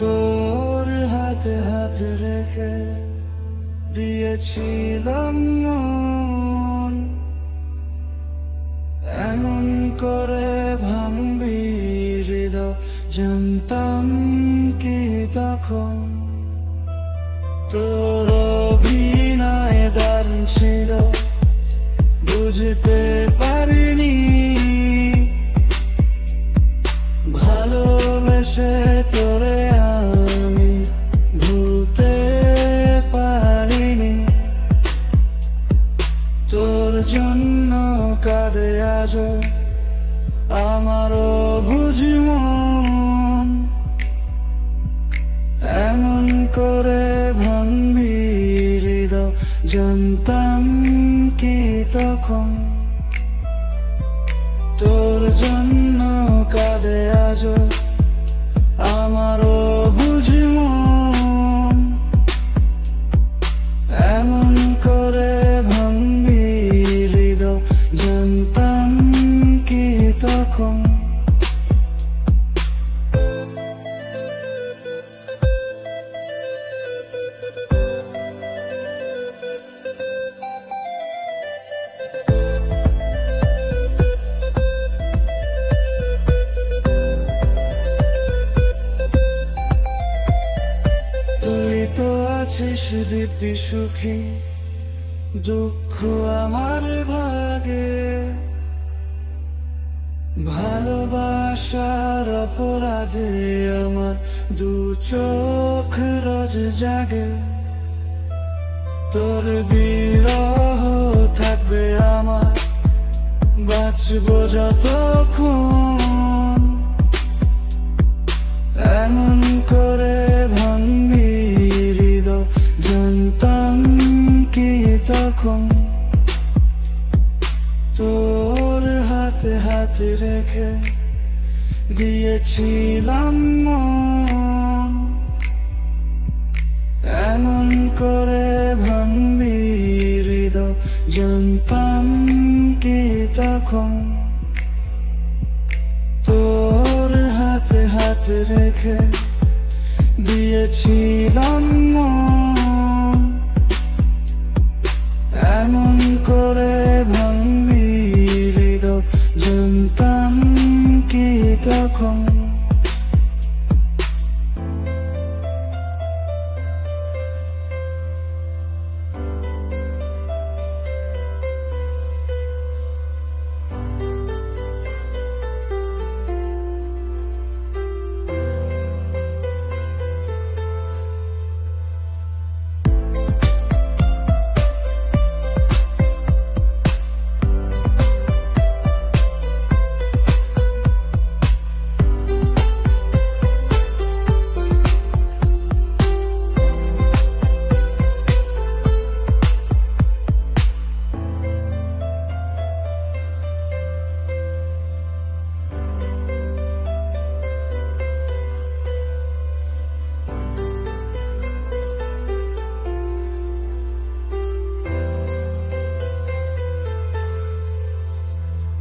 তোর হাতে হাত রেখে দিয়েছিলাম মন। এমন করে ভাঙবি হৃদয়, জানতাম কি তখন তোর অভিনয় ভালোবেসে তোরে আমি ভুলতে পারিনি। তোর জন্য কাঁদে আজ আমারও বুঝি মন। এমন করে ভাঙবি জানতাম কি তখন? তোর জন্য আছিস দিব্যি সুখী, দুঃখ আমার ভাগে। ভালোবাসার অপরাধে আমার দু চোখ রজ জাগে। তোর বিরহ থাকবে আমার, বাঁচবো যতক্ষণ তখন তোর হাতে হাতে রেখে দিয়েছিলাম মন। এমন করে ভাঙবি হৃদয় জানতাম কি তখন। তোর হাতে হাতে রেখে দিয়েছিলাম মন। এমন করে ভাঙবি হৃদয় জানতাম কি তখন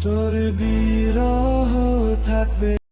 তোর বিরহ থাকবে।